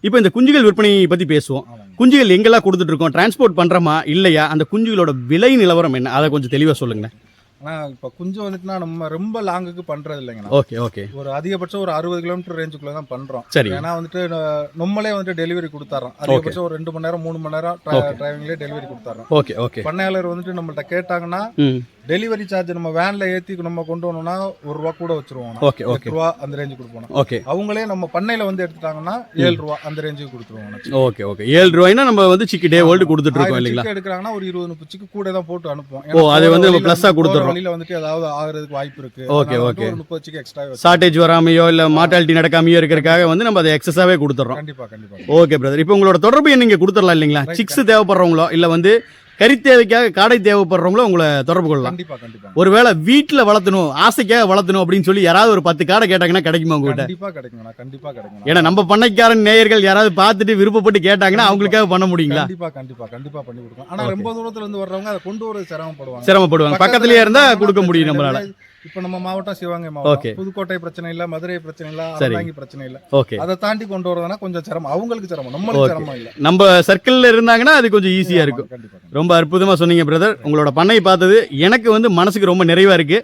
இப்போ இந்த குஞ்சுகள் விற்பனையை பத்தி பேசுவோம். குஞ்சுகள் எங்கெல்லாம் கொடுத்துட்டு இருக்கோம்? டிரான்ஸ்போர்ட் பண்றோமா? இல்லையா? அந்த குஞ்சுகளோட விலை நிலவரம் என்ன? அதை கொஞ்சம் தெளிவா சொல்லுங்க ஆனா இப்ப குஞ்சு வந்துட்டுனா நம்ம ரொம்ப லாங்குக்கு பண்றது இல்லைங்கண்ணா. ஓகே ஓகே ஒரு அதிகபட்சம் ஒரு அறுபது கிலோமீட்டர் ரேஞ்சுக்குள்ள தான் பண்றோம். சரி. ஏன்னா வந்துட்டு நம்மளே வந்துட்டு டெலிவரி கொடுத்துறோம் அதிகபட்சம் ஒரு ரெண்டு மணி நேரம் மூணு மணி நேரம் டிரைவிங்லேயே டெலிவரி கொடுத்துறோம் ஓகே ஓகே பண்ணையாளர் வந்துட்டு நம்மள்ட்ட கேட்டாங்கன்னா டெலிவரி சார்ஜ் நம்ம வேன்ல ஏத்தி நம்ம கொண்டு வரணும்னா ஒரு ரூபா கூட வச்சிருவோம் ஓகே ஓகே ரூபா அந்த ரேஞ்சு கொடுப்போம் ஓகே அவங்களே நம்ம பண்ணையில வந்து எடுத்துட்டாங்கன்னா ஏழு ரூபா அந்த ரேஞ்சுக்கு கொடுத்துருவோம் ஓகே ஓகே ஏழு ரூபாய்னா நம்ம வந்து சிக்கி டே வேர்ல்டு கொடுத்துட்டு இருக்கோம் இல்லைங்களா? எடுக்கிறாங்கன்னா ஒரு இருபது முப்பது chicken கூட தான் போட்டு அனுப்புவோம். ஓ, அது வந்து நம்ம போற கொடுத்துடுறோம். வழியில வந்துட்டு ஏதாவது ஆகுறதுக்கு வாய்ப்பு இருக்கு. Okay, okay. முப்பது எக்ஸ்ட்ரா ஷார்ட்டேஜ் வராமையோ இல்ல மார்டாலிட்டி நடக்காமையோ இருக்கிறதுக்காக வந்து நம்ம அதை எக்ஸஸாவே கொடுத்துறோம் கண்டிப்பா கண்டிப்பா. ஓகே பிரதர் இப்போ உங்களோட தொடர்பு நீங்க கொடுத்துடலாம் இல்லைங்களா? சிக்ஸ் தேவைப்படுறவங்களோ இல்ல வந்து கறி தேவைக்காக காடை தேவைப்படுறவங்களோ உங்களை தொடர்பு கொள்ளலாம். கண்டிப்பா கண்டிப்பா. ஒருவேளை வீட்டில் வளர்த்தணும் ஆசைக்காக வளர்த்தணும் அப்படின்னு சொல்லி யாராவது ஒரு பத்து காடை கேட்டாங்கன்னா கிடைக்குமா உங்ககிட்ட? கண்டிப்பா கிடைக்குங்கண்ணா கண்டிப்பா கிடைக்குங்கண்ணா. ஏன்னா நம்ம பண்ணைக்காரன் நேயர்கள் யாராவது பார்த்துட்டு விருப்பப்பட்டு கேட்டாங்கன்னா அவங்களுக்காக பண்ண முடியுங்களா? கண்டிப்பா கண்டிப்பா கண்டிப்பா பண்ணி கொடுக்கும் ஆனா. ரொம்ப தூரத்துல இருந்து வர்றவங்க அதை கொண்டு வர சிரமப்படுவாங்க. சிரமப்படுவாங்க. பக்கத்துலயே இருந்தா கொடுக்க முடியும் நம்மளால. இப்ப நம்ம மாவட்டம் சிவகங்கை. மாவட்டம். புதுக்கோட்டை பிரச்சனை இல்ல மதுரை பிரச்சனை இல்ல. அறந்தாங்கி பிரச்சனை இல்ல. ஓகே அதை தாண்டி கொண்டு வரதுனா கொஞ்சம் சிரமம். அவங்களுக்கு சிரமம் நம்மளுக்கு. சிரமம் இல்ல. நம்ம சர்க்கிள்ல இருந்தாங்கன்னா அது கொஞ்சம் ஈஸியா இருக்கும். ரொம்ப அற்புதமா சொன்னீங்க பிரதர் உங்களோட பண்ணை பார்த்தது எனக்கு வந்து மனசுக்கு ரொம்ப நிறைவா இருக்கு.